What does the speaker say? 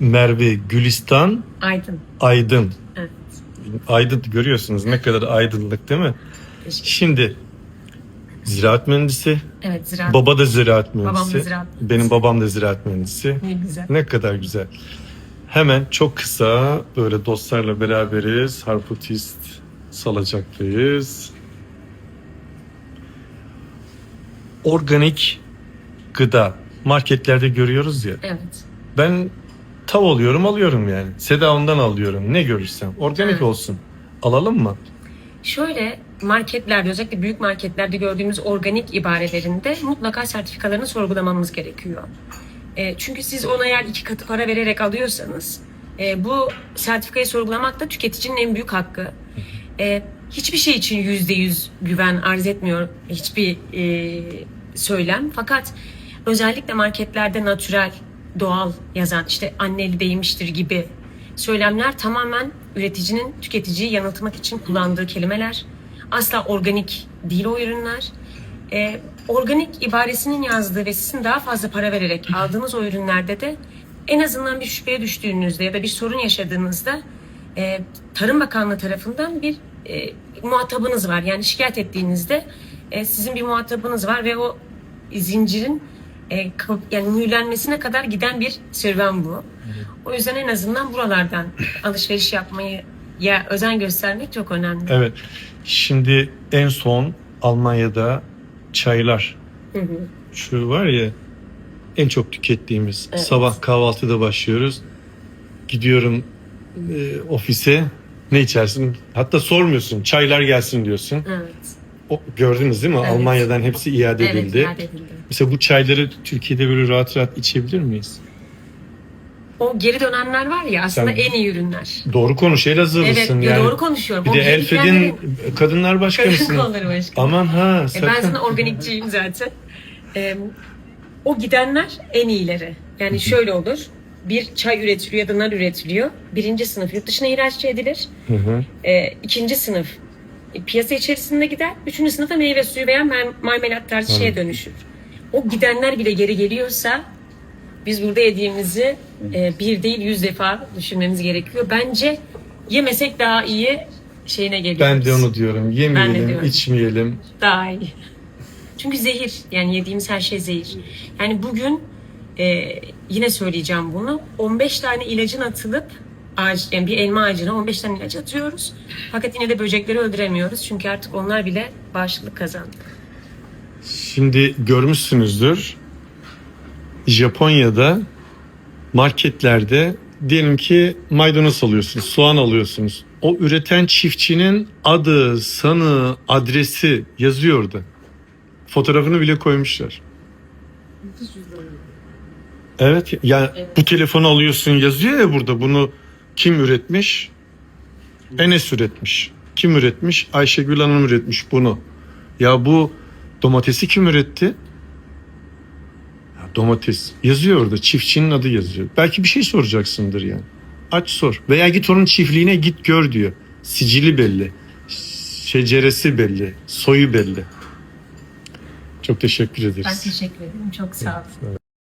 Merve Gülistan Aydın. Aydın. Evet. Aydın görüyorsunuz ne kadar aydınlık değil mi? Teşekkür Şimdi ziraat mühendisi, Evet ziraat. baba da ziraat Babam da mühendisi. ziraat mühendisi. Benim babam da ziraat mühendisi. Ne güzel. Ne kadar güzel. Hemen çok kısa böyle dostlarla beraberiz. Harputist salacaklıyız. Organik gıda marketlerde görüyoruz ya. Evet. Ben tav alıyorum alıyorum yani. Seda ondan alıyorum. Ne görürsem. Organik Evet. olsun. Alalım mı? Şöyle marketlerde özellikle büyük marketlerde gördüğümüz organik ibarelerinde mutlaka sertifikalarını sorgulamamız gerekiyor. E, çünkü siz ona eğer iki katı para vererek alıyorsanız e, bu sertifikayı sorgulamak da tüketicinin en büyük hakkı. E, hiçbir şey için yüzde yüz güven arz etmiyor hiçbir e, söylem. Fakat özellikle marketlerde natürel, doğal yazan işte anneli değmiştir gibi söylemler tamamen üreticinin tüketiciyi yanıltmak için kullandığı kelimeler. Asla organik değil o ürünler. Ee, organik ibaresinin yazdığı ve sizin daha fazla para vererek aldığınız o ürünlerde de en azından bir şüpheye düştüğünüzde ya da bir sorun yaşadığınızda e, Tarım Bakanlığı tarafından bir e, muhatabınız var. Yani şikayet ettiğinizde e, sizin bir muhatabınız var ve o zincirin e, yani mühürlenmesine kadar giden bir serüven bu. O yüzden en azından buralardan alışveriş yapmayı ya özen göstermek çok önemli. Evet. Şimdi en son Almanya'da çaylar. Hı hı. Şu var ya en çok tükettiğimiz. Evet. Sabah kahvaltıda başlıyoruz. Gidiyorum e, ofise. Ne içersin? Hatta sormuyorsun. Çaylar gelsin diyorsun. Evet. O, gördünüz değil mi? Evet. Almanya'dan hepsi iade Evet, edildi. iade edildi. Mesela bu çayları Türkiye'de böyle rahat rahat içebilir miyiz? O geri dönenler var ya aslında Sen- en iyi ürünler. Doğru konuş Elazığlısın Evet, yani. doğru konuşuyorum. Bir O de Elfed'in kadınlar başkanısın. Kolları başkanı. Aman ha E, sakın. ben zaten organikçiyim zaten. E, o gidenler en iyileri. Yani şöyle olur. Bir çay üretiliyor ya da nar üretiliyor. Birinci sınıf yurt dışına ihraç edilir. Hı hı. E, ikinci sınıf piyasa içerisinde gider. Üçüncü sınıfta meyve suyu veya marmelat tarzı şeye dönüşür. O gidenler bile geri geliyorsa biz burada yediğimizi e, bir değil yüz defa düşünmemiz gerekiyor. Bence yemesek daha iyi şeyine geliyoruz. Ben de onu diyorum. Yemeyelim, diyorum. içmeyelim. Daha iyi. Çünkü zehir. Yani yediğimiz her şey zehir. Yani bugün e, yine söyleyeceğim bunu. 15 tane ilacın atılıp ağaç, yani bir elma ağacına 15 tane ilaç atıyoruz. Fakat yine de böcekleri öldüremiyoruz. Çünkü artık onlar bile bağışıklık kazandı. Şimdi görmüşsünüzdür. Japonya'da marketlerde diyelim ki maydanoz alıyorsunuz, soğan alıyorsunuz. O üreten çiftçinin adı, sanı, adresi yazıyor orada. Fotoğrafını bile koymuşlar. Evet yani bu telefonu alıyorsun yazıyor ya burada bunu kim üretmiş? Enes üretmiş. Kim üretmiş? Ayşegül Hanım üretmiş bunu. Ya bu domatesi kim üretti? Ya domates yazıyor orada. Çiftçinin adı yazıyor. Belki bir şey soracaksındır yani. Aç sor. Veya git onun çiftliğine git gör diyor. Sicili belli. Şeceresi belli. Soyu belli. Çok teşekkür ederiz. Ben teşekkür ederim. Çok sağ olun.